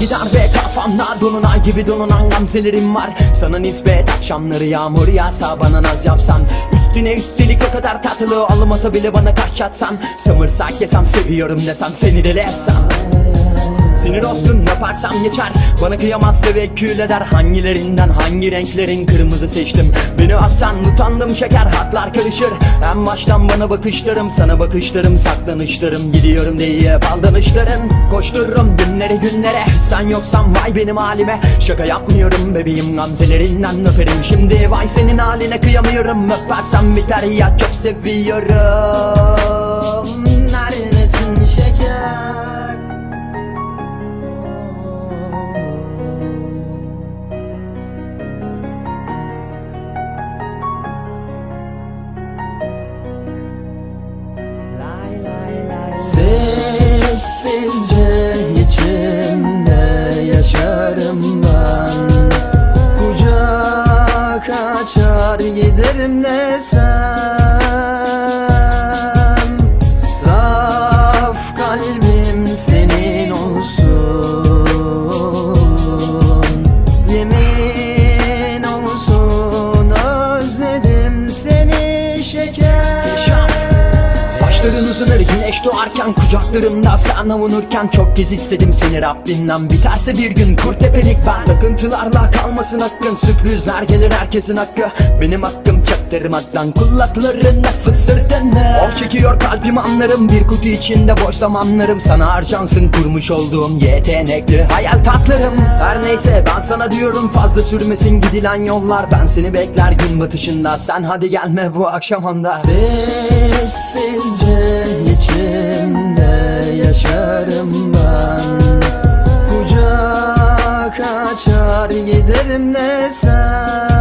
gider ve kafamda Donunan gibi donunan gamzelerim var. Sana nispet akşamları yağmur yağsa bana naz yapsan. Üstüne üstelik o kadar tatlı olmasa bile bana kaş çatsan. Samırsak yesem seviyorum desem seni deli etsem Sinir olsun yaparsam geçer. Bana kıyamaz tevekkül eder. Hangilerinden hangi renklerin kırmızı seçtim? Beni öpsen utandım şeker hatlar karışır. En baştan bana bakışlarım sana bakışlarım Saklanışlarım. Gidiyorum diye aldanışların. Koştururum günleri günlere. Sen yoksan vay benim halime. Şaka yapmıyorum bebeğim gamzelerinden öperim. Şimdi vay senin haline kıyamıyorum. Öpersem biter ya çok seviyorum Sessizce içimde yaşarım ben. Kucak açar giderim desem Saf Saçların uzunur güneş doğarken Kucaklarımda sen avunurken Çok kez istedim seni Rabbinden. Biterse bir gün kurtepelik ben Takıntılarla kalmasın hakkın Sürprizler gelir herkesin hakkı. Benim hakkım çaktırmaktan Kulaklarına fısırdığını Oh çekiyor kalbim anlarım Bir kutu içinde boş zamanlarım. Sana harcansın kurmuş olduğum yetenekli hayal tatlarım. Her neyse ben sana diyorum Fazla sürmesin gidilen yollar. Ben seni bekler gün batışında. Sen hadi gelme bu akşam anda Sessizce içimde yaşarım ben. Kucak açar giderim desem